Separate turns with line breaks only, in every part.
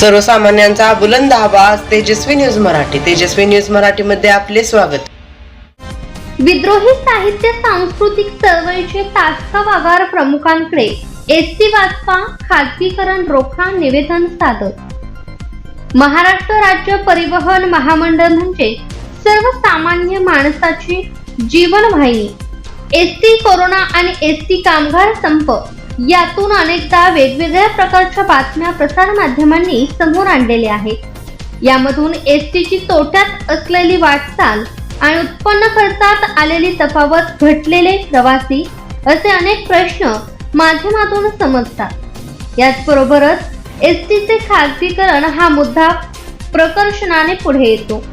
सर्वसामान्यांचा बुलंद आवाज तेजस्वी न्यूज मराठी. तेजस्वी न्यूज मराठी मध्ये आपले स्वागत.
विद्रोही साहित्य सांस्कृतिक चळवळीचे तासका आगार प्रमुखांकडे एस टी वाचपा खाजगीकरण रोखा निवेदन सादर. महाराष्ट्र राज्य परिवहन महामंडळ म्हणजे सर्वसामान्य माणसाची जीवनवाहिनी. एस टी कोरोना आणि एस टी कामगार संप यातून अनेकदा वेगवेगळ्या प्रकारच्या बातम्या प्रसार माध्यमांनी समोर आणलेल्या आहेत. यामधून एस टीची तोट्यात असलेली वाटचाल आणि उत्पन्न खर्चात आलेली तफावत घटलेले प्रवासी असे अनेक प्रश्न माध्यमातून समजतात. याचबरोबरच एस टीचे खाजगीकरण हा मुद्दा प्रकर्षणाने पुढे येतो.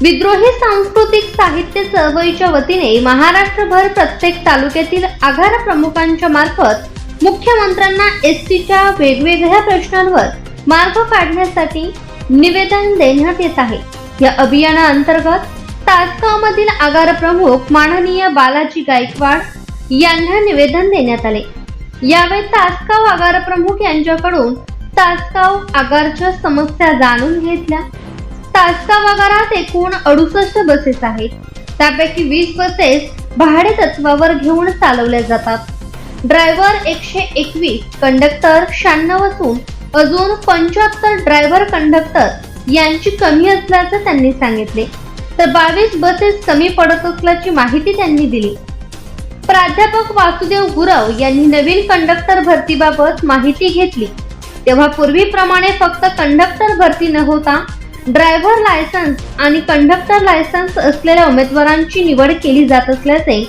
विद्रोही सांस्कृतिक साहित्य चळवळीच्या वतीने महाराष्ट्रभर प्रत्येक तालुक्यातील आघार प्रमुखांच्या मार्फत मुख्यमंत्र्यांना एस टीच्या वेगवेगळ्या प्रश्नांवर मार्ग काढण्यासाठी निवेदन देण्यात येत आहे. या अभियानाअंतर्गत तासगावमधील आगार प्रमुख माननीय बालाजी गायकवाड यांना निवेदन देण्यात आले. यावेळी तासगाव आगार प्रमुख यांच्याकडून तासगाव आगारच्या समस्या जाणून घेतल्या. तासगाव आगारात एकूण अडुसष्ट बसेस आहेत. त्यापैकी वीस बसेस भाडे तत्वावर घेऊन चालवल्या जातात. ड्रायव्हर एकशे एकवीस कंडक्टर शहाण्णव असून अजून पंच्याहत्तर ड्रायव्हर कंडक्टर यांची कमी असल्याचं त्यांनी सांगितले. तर बावीस बसेस कमी पडत असल्याची माहिती त्यांनी दिली. प्राध्यापक वासुदेव गुरव यांनी नवीन कंडक्टर भरतीबाबत माहिती घेतली. तेव्हा पूर्वीप्रमाणे फक्त कंडक्टर भरती न होता ड्रायव्हर लायसन्स आणि कंडक्टर लायसन्स असलेल्या उमेदवारांची निवड केली जात असल्याचे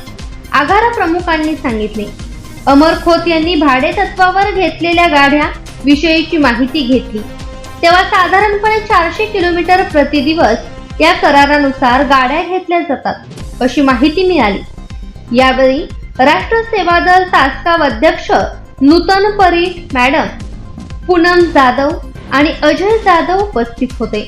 आगारा प्रमुखांनी सांगितले. अमर खोत यांनी भाडे तत्वावर घेतलेल्या गाड्या विषयीची माहिती घेतली. तेव्हा साधारणपणे चारशे किलोमीटर प्रतिदिवस या करारानुसार गाड्या घेतल्या जातात अशी माहिती मिळाली. यावेळी राष्ट्र सेवा दल तासगाव अध्यक्ष नूतन परीट मॅडम पूनम जाधव आणि अजय जाधव उपस्थित होते.